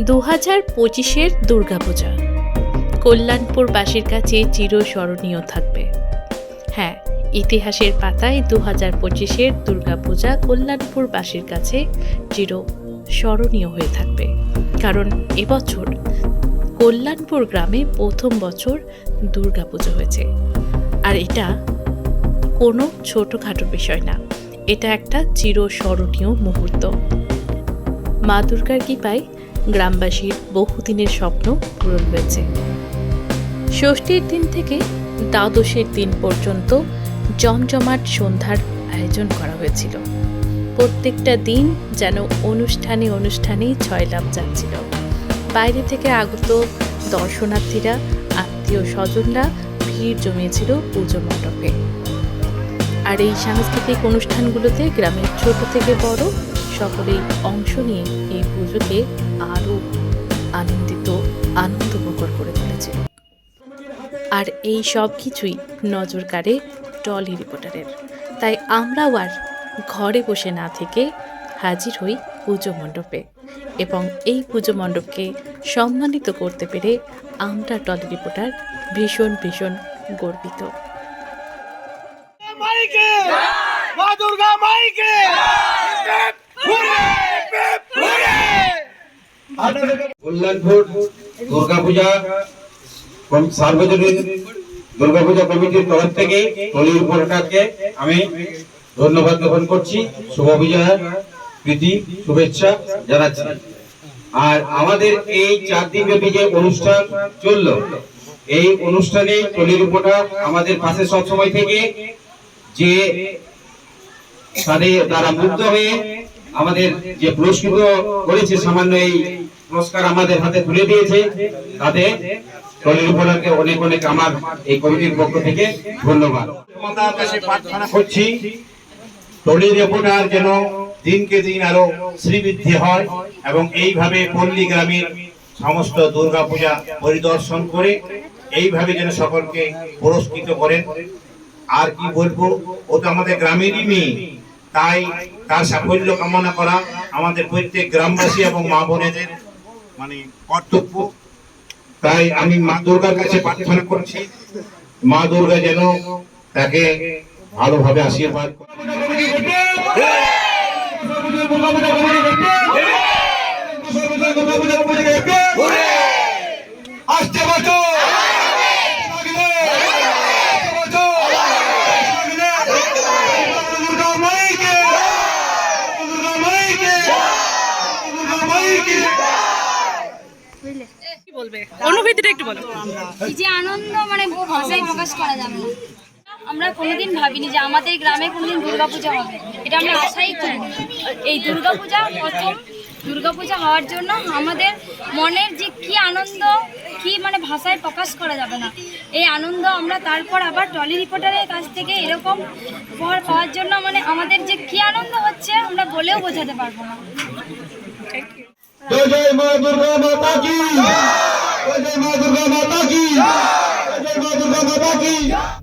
দু হাজার পঁচিশের দুর্গাপূজা। কল্যাণপুরবাসীর কাছে চিরস্মরণীয় থাকবে। হ্যাঁ ইতিহাসের পাতায় দু হাজার পঁচিশের দুর্গাপূজা কল্যাণপুরবাসীর কাছে চির স্মরণীয় হয়ে থাকবে। কারণ এবছর কল্যাণপুর গ্রামে প্রথম বছর দুর্গাপুজো হয়েছে। আর এটা কোনো ছোটোখাটো বিষয় না। এটা একটা চিরস্মরণীয় মুহূর্ত। মা দুর্গার কৃপায় গ্রামবাসীর বহুদিনের স্বপ্ন পূরণ হয়েছে। ষষ্ঠীর দিন থেকে দ্বাদশের দিন পর্যন্ত জমজমাট সন্ধ্যার আয়োজন করা হয়েছিল। প্রত্যেকটা দিন যেন অনুষ্ঠানে অনুষ্ঠানে ছয়লাভ যাচ্ছিল। বাইরে থেকে আগত দর্শনার্থীরা, আত্মীয় স্বজনরা ভিড় জমিয়েছিল পুজো মণ্ডপে। আর এই সাংস্কৃতিক অনুষ্ঠানগুলোতে গ্রামের ছোট থেকে বড় সকলেই অংশ নিয়ে এই পুজোকে আরও আনন্দিত আনন্দমুখর করে তুলেছে। আর এই সব কিছুই নজর কাড়ে টলি রিপোর্টারের। তাই আমরাও আর ঘরে বসে না থেকে হাজির হই পুজো মণ্ডপে এবং এই পুজো মণ্ডপকে সম্মানিত করতে পেরে আমরা টলি রিপোর্টার ভীষণ ভীষণ গর্বিত। মা দুর্গা মাইকে! কল্যাণপুর দুর্গাপূজা সার্বজনীন দুর্গাপূজা কমিটির তরফ থেকে টলির উপরটাকে আমি ধন্যবাদ জ্ঞাপন করছি। শুভ বিজয়া, প্রীতি, শুভেচ্ছা জানাচ্ছি। আর আমাদের এই চার দিন ব্যাপী যে অনুষ্ঠান চলল, এই অনুষ্ঠানে টলির উপরটা আমাদের পাশে সবসময় থেকে যে তাদের তারা মুগ্ধ হয়ে আমাদের যে পুরস্কৃত করেছে সামান্য এই পুরস্কার আমাদের হাতে তুলে দিয়েছে। তাতে টলির উপরাকে অনেক অনেক আমার এই কমিটির পক্ষ থেকে ধন্যবাদ। করছি টলির রিপোর্টার যেন দিনকে দিন আরও শ্রীবৃদ্ধি হয় এবং এইভাবে পল্লী গ্রামের সমস্ত দুর্গা পূজা পরিদর্শন করে এইভাবে যেন সকলকে পুরস্কৃত করেন। আর কি বলব, ও তো আমাদের গ্রামেরই মেয়ে, তাই তার সাফল্য কামনা করা আমাদের প্রত্যেক গ্রামবাসী এবং মা বোনেদের মানে কর্তব্য। তাই আমি মা দুর্গার কাছে প্রার্থনা করছি। মা দুর্গা যেন তাকে ভালোভাবে আশীর্বাদ করে। আসতে বছর লাগলে আসতে বছর লাগলে দুর্গা মাইকে দুর্গা মাইকে দুর্গা মাইকে অনুভূতিটা একটু বলো। এই যে আনন্দ মানে ভাষায় প্রকাশ করা যাবে। না আমরা কোনোদিন ভাবিনি যে আমাদের গ্রামে কোনোদিন দুর্গাপূজা হবে। এটা আমরা আশাই করিনি এই দুর্গাপূজা প্রথম দুর্গাপূজা হওয়ার জন্য আমাদের মনের যে কি আনন্দ কি মানে ভাষায় প্রকাশ করা যাবে না। এই আনন্দ আমরা তারপর আবার টলি রিপোর্টারের কাছ থেকে এরকম উপহার পাওয়ার জন্য মানে আমাদের যে কি আনন্দ হচ্ছে আমরা বলেও বোঝাতে পারব না। की